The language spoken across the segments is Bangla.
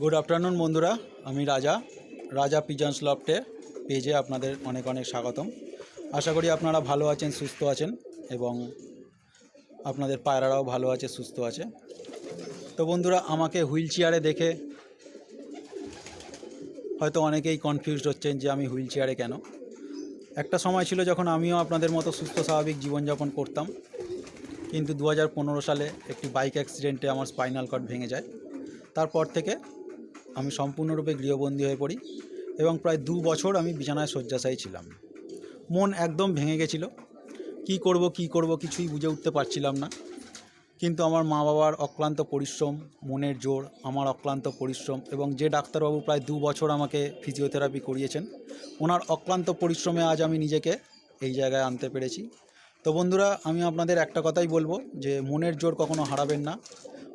গুড আফটারনুন বন্ধুরা। আমি রাজা রাজা পিজন্স লফটে পেজে আপনাদের অনেক অনেক স্বাগতম। আশা করি আপনারা ভালো আছেন, সুস্থ আছেন এবং আপনাদের পায়রারাও ভালো আছে, সুস্থ আছে। তো বন্ধুরা, আমাকে হুইল চেয়ারে দেখে হয়তো অনেকেই কনফিউজড হচ্ছেন যে আমি হুইল চেয়ারে কেন। একটা সময় ছিল যখন আমিও আপনাদের মতো সুস্থ স্বাভাবিক জীবনযাপন করতাম। কিন্তু দু হাজার পনেরো সালে একটি বাইক অ্যাক্সিডেন্টে আমার স্পাইনাল কর্ড ভেঙে যায়। তারপর থেকে আমি সম্পূর্ণরূপে গৃহবন্দী হয়ে পড়ি এবং প্রায় দু বছর আমি বিছানায় শয্যাশায়ী ছিলাম। মন একদম ভেঙে গেছিল। কি করব কি করব কিছুই বুঝে উঠতে পারছিলাম না। কিন্তু আমার মা বাবার অক্লান্ত পরিশ্রম, মনের জোর, আমার অক্লান্ত পরিশ্রম এবং যে ডাক্তারবাবু প্রায় দু বছর আমাকে ফিজিওথেরাপি করিয়েছেন, ওনার অক্লান্ত পরিশ্রমে আজ আমি নিজেকে এই জায়গায় আনতে পেরেছি। তো বন্ধুরা, আমি আপনাদের একটা কথাই বলব যে, মনের জোর কখনো হারাবেন না।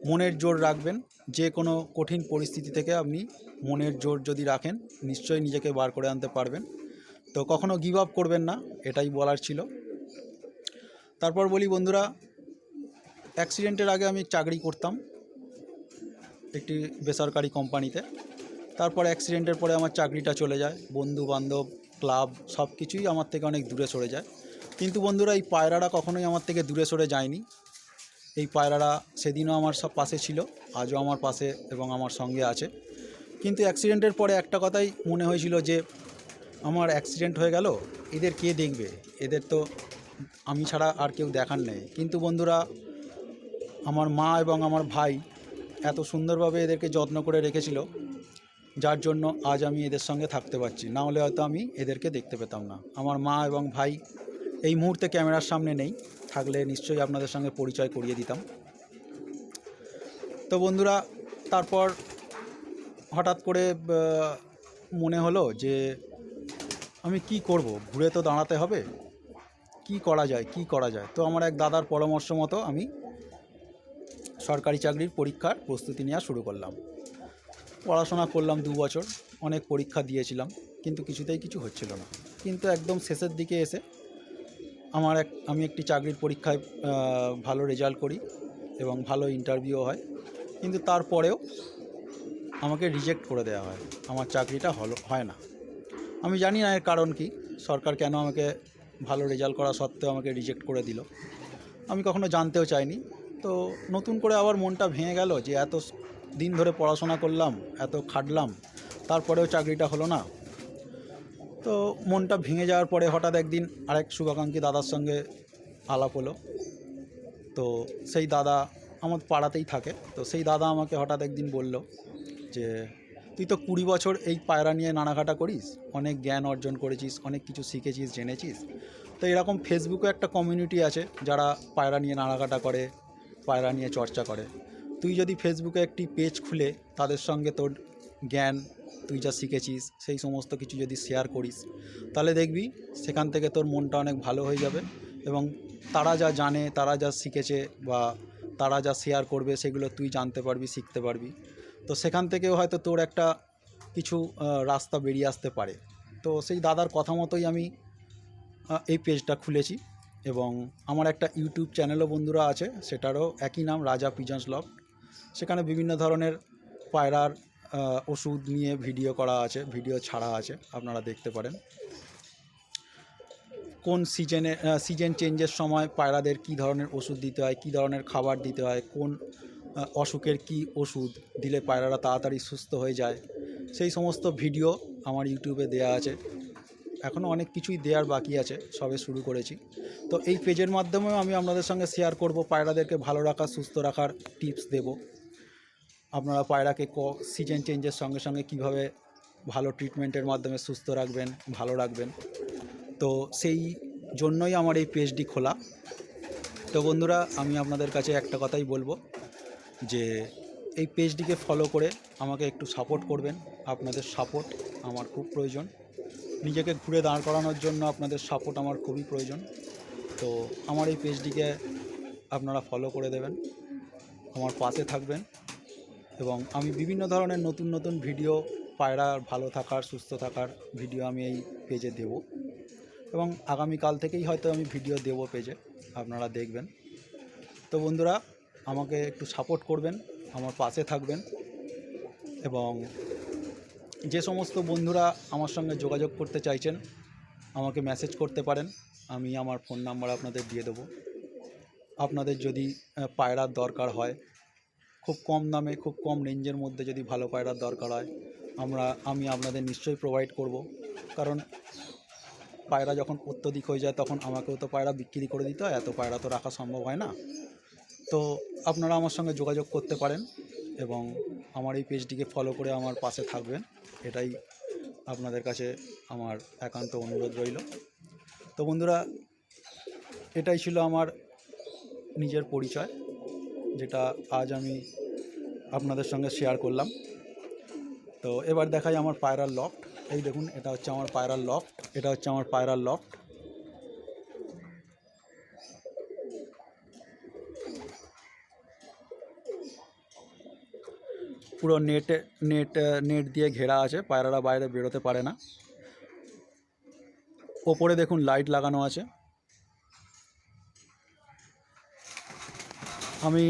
মনের জোর রাখবেন। যে কোনো কঠিন পরিস্থিতি থেকে আপনি মনের জোর যদি রাখেন, নিশ্চয়ই নিজেকে বার করে আনতে পারবেন। তো কখনো গিভ আপ করবেন না, এটাই বলার ছিল। তারপর বলি বন্ধুরা অ্যাক্সিডেন্টের আগে আমি চাকরি করতাম একটি বেসরকারি কোম্পানিতে তারপর অ্যাক্সিডেন্টের পরে আমার চাকরিটা চলে যায় বন্ধু বান্ধব ক্লাব সব কিছুই আমার থেকে অনেক দূরে সরে যায়। কিন্তু বন্ধুরা, এই পায়রাটা কখনোই আমার থেকে দূরে সরে যায়নি। এই পায়রারা সেদিনও আমার সব পাশে ছিল, আজও আমার পাশে এবং আমার সঙ্গে আছে। কিন্তু অ্যাক্সিডেন্টের পরে একটা কথাই মনে হয়েছিল যে, আমার অ্যাক্সিডেন্ট হয়ে গেল, এদের কে দেখবে? এদের তো আমি ছাড়া আর কেউ দেখার নেই। কিন্তু বন্ধুরা, আমার মা এবং আমার ভাই এত সুন্দরভাবে এদেরকে যত্ন করে রেখেছিল, যার জন্য আজ আমি এদের সঙ্গে থাকতে পারছি। না হলে হয়তো আমি এদেরকে দেখতে পেতাম না। আমার মা এবং ভাই এই মুহূর্তে ক্যামেরার সামনে নেই, থাকলে নিশ্চয়ই আপনাদের সঙ্গে পরিচয় করিয়ে দিতাম। তো বন্ধুরা, তারপর হঠাৎ করে মনে হলো যে আমি কি করব? ঘুরে তো দাঁড়াতে হবে। কি করা যায়? কি করা যায়? তো আমার এক দাদার পরামর্শ মতো আমি সরকারি চাকরির পরীক্ষার প্রস্তুতি নেওয়া শুরু করলাম। পড়াশোনা করলাম দু বছর, অনেক পরীক্ষা দিয়েছিলাম, কিন্তু কিছুতেই কিছু হচ্ছিল না। কিন্তু একদম শেষের দিকে এসে আমার এক, আমি একটি চাকরির পরীক্ষায় ভালো রেজাল্ট করি এবং ভালো ইন্টারভিউ হয়। কিন্তু তারপরেও আমাকে রিজেক্ট করে দেওয়া হয়। আমার চাকরিটা হলো, হয় না। আমি জানি না এর কারণ কি। সরকার কেন আমাকে ভালো রেজাল্ট করা সত্ত্বেও আমাকে রিজেক্ট করে দিল। আমি কখনো জানতেও চাইনি। তো নতুন করে আবার মনটা ভেঙে গেল যে এত দিন ধরে পড়াশোনা করলাম, এত খাটলাম, তারপরেও চাকরিটা হলো না। তো মনটা ভেঙে যাওয়ার পরে হঠাৎ একদিন আরেক শুভাকাঙ্ক্ষী দাদার সঙ্গে আলাপ হলো। তো সেই দাদা আমার পাড়াতেই থাকে। তো সেই দাদা আমাকে হঠাৎ একদিন বলল যে, তুই তো কুড়ি বছর এই পায়রা নিয়ে নানাঘাটা করিস, অনেক জ্ঞান অর্জন করেছিস, অনেক কিছু শিখেছিস, জেনেছিস। তো এরকম ফেসবুকে একটা কমিউনিটি আছে যারা পায়রা নিয়ে নাড়াঘাটা করে, পায়রা নিয়ে চর্চা করে। তুই যদি ফেসবুকে একটি পেজ খুলে, তাদের সঙ্গে তোর জ্ঞান তুই যা শিখেছিস, সেই সমস্ত কিছু যদি শেয়ার করিস, তাহলে দেখবি সেখান থেকে তোর মনটা অনেক ভালো হয়ে যাবে এবং তারা যা জানে, তারা যা শিখেছে বা তারা যা শেয়ার করবে, সেগুলো তুই জানতে পারবি, শিখতে পারবি। তো সেখান থেকেও হয়তো তোর একটা কিছু রাস্তা বেরিয়ে আসতে পারে। তো সেই দাদার কথা মতোই আমি এই পেজটা খুলেছি এবং আমার একটা ইউটিউব চ্যানেলও বন্ধুরা আছে, সেটারও একই নাম, রাজা পিজন্স লফট সেখানে বিভিন্ন ধরনের পায়রার ওষুধ নিয়ে ভিডিও করা আছে, ভিডিও ছাড়া আছে, আপনারা দেখতে পারেন। কোন সিজনে সিজন চেঞ্জের সময় পায়রাদের কী ধরনের ওষুধ দিতে হয়, কী ধরনের খাবার দিতে হয়, কোন অসুখের কী ওষুধ দিলে পায়রারা তাড়াতাড়ি সুস্থ হয়ে যায়, সেই সমস্ত ভিডিও আমার ইউটিউবে দেয়া আছে। এখনও অনেক কিছুই দেওয়ার বাকি আছে, সবে শুরু করেছি। তো এই পেজের মাধ্যমেও আমি আপনাদের সঙ্গে শেয়ার করব, পায়রাদেরকে ভালো রাখার, সুস্থ রাখার টিপস দেব। আপনারা পায়রাকে ক সিজন চেঞ্জের সঙ্গে সঙ্গে কীভাবে ভালো ট্রিটমেন্টের মাধ্যমে সুস্থ রাখবেন, ভালো রাখবেন। তো সেই জন্যই আমার এই পেজটি খোলা। তো বন্ধুরা, আমি আপনাদের কাছে একটা কথাই বলব যে, এই পেজটিকে ফলো করে আমাকে একটু সাপোর্ট করবেন। আপনাদের সাপোর্ট আমার খুব প্রয়োজন। নিজেকে ঘুরে দাঁড় করানোর জন্য আপনাদের সাপোর্ট আমার খুবই প্রয়োজন। তো আমার এই পেজটিকে আপনারা ফলো করে দেবেন। আমার পাশে থাকবেন। এবং আমি বিভিন্ন ধরনের নতুন নতুন ভিডিও পায়রার ভালো থাকার, সুস্থ থাকার ভিডিও আমি এই পেজে দেব। এবং আগামীকাল থেকেই হয়তো আমি ভিডিও দেব পেজে, আপনারা দেখবেন। তো বন্ধুরা, আমাকে একটু সাপোর্ট করবেন, আমার পাশে থাকবেন এবং যে সমস্ত বন্ধুরা আমার সঙ্গে যোগাযোগ করতে চাইছেন, আমাকে মেসেজ করতে পারেন, আমি আমার ফোন নাম্বার আপনাদের দিয়ে দেবো। আপনাদের যদি পায়রার দরকার হয় খুব কম দামে, খুব কম রেঞ্জের মধ্যে যদি ভালো পায়রার দরকার হয়, আমরা, আমি আপনাদের নিশ্চয়ই প্রোভাইড করব। কারণ পায়রা যখন অত্যধিক হয়ে যায়, তখন আমাকেও তো পায়রা বিক্রি করে দিতে হয়, এত পায়রা তো রাখা সম্ভব হয় না। তো আপনারা আমার সঙ্গে যোগাযোগ করতে পারেন এবং আমার এই পেজটিকে ফলো করে আমার পাশে থাকবেন। এটাই আপনাদের কাছে আমার একান্ত অনুরোধ রইল। তো বন্ধুরা, এটাই ছিল আমার নিজের পরিচয়। যেটা আজ আমি আপনাদের সঙ্গে শেয়ার করলাম। তো এবার দেখাই আমার পায়রার লফট এই দেখুন, এটা হচ্ছে আমার পায়রার লফট এটা হচ্ছে আমার পায়রার লফট পুরো নেটে নেট নেট দিয়ে ঘেরা আছে। পায়রারা বাইরে বেরোতে পারে না। ওপরে দেখুন লাইট লাগানো আছে। আমি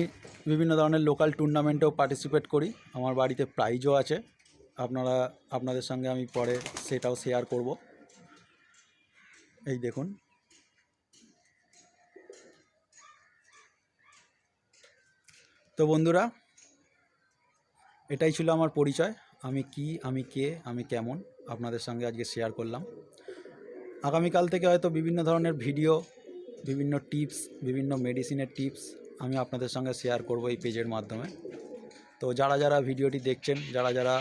বিভিন্ন ধরনের লোকাল টুর্নামেন্টেও পার্টিসিপেট করি। আমার বাড়িতে প্রাইজও আছে। আপনারা, আপনাদের সঙ্গে আমি পরে সেটাও শেয়ার করব। এই দেখুন। তো বন্ধুরা, এটাই ছিল আমার পরিচয়। আমি কি, আমি কে, আমি কেমন, আপনাদের সঙ্গে আজকে শেয়ার করলাম। আগামীকাল থেকে হয়তো বিভিন্ন ধরনের ভিডিও বিভিন্ন টিপস বিভিন্ন মেডিসিনের টিপস আমি আপনাদের সঙ্গে শেয়ার করব এই পেজের মাধ্যমে। তো যারা যারা ভিডিওটি দেখছেন, যারা যারা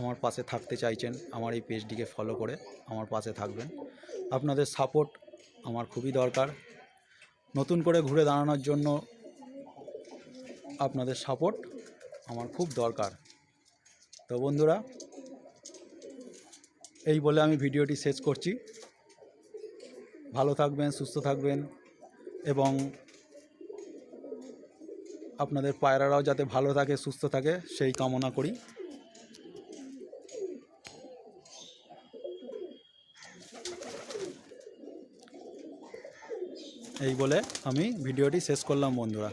আমার পাশে থাকতে চাইছেন, আমার এই পেজটিকে ফলো করে আমার পাশে থাকবেন। আপনাদের সাপোর্ট আমার খুবই দরকার। নতুন করে ঘুরে দাঁড়ানোর জন্য আপনাদের সাপোর্ট আমার খুব দরকার। তো বন্ধুরা, এই বলে আমি ভিডিওটি শেষ করছি। ভালো থাকবেন, সুস্থ থাকবেন। এবং আপনাদের পায়রারাও যাতে ভালো থাকে, সুস্থ থাকে, সেই কামনা করি। এই বলে আমি ভিডিওটি শেষ করলাম, বন্ধুরা।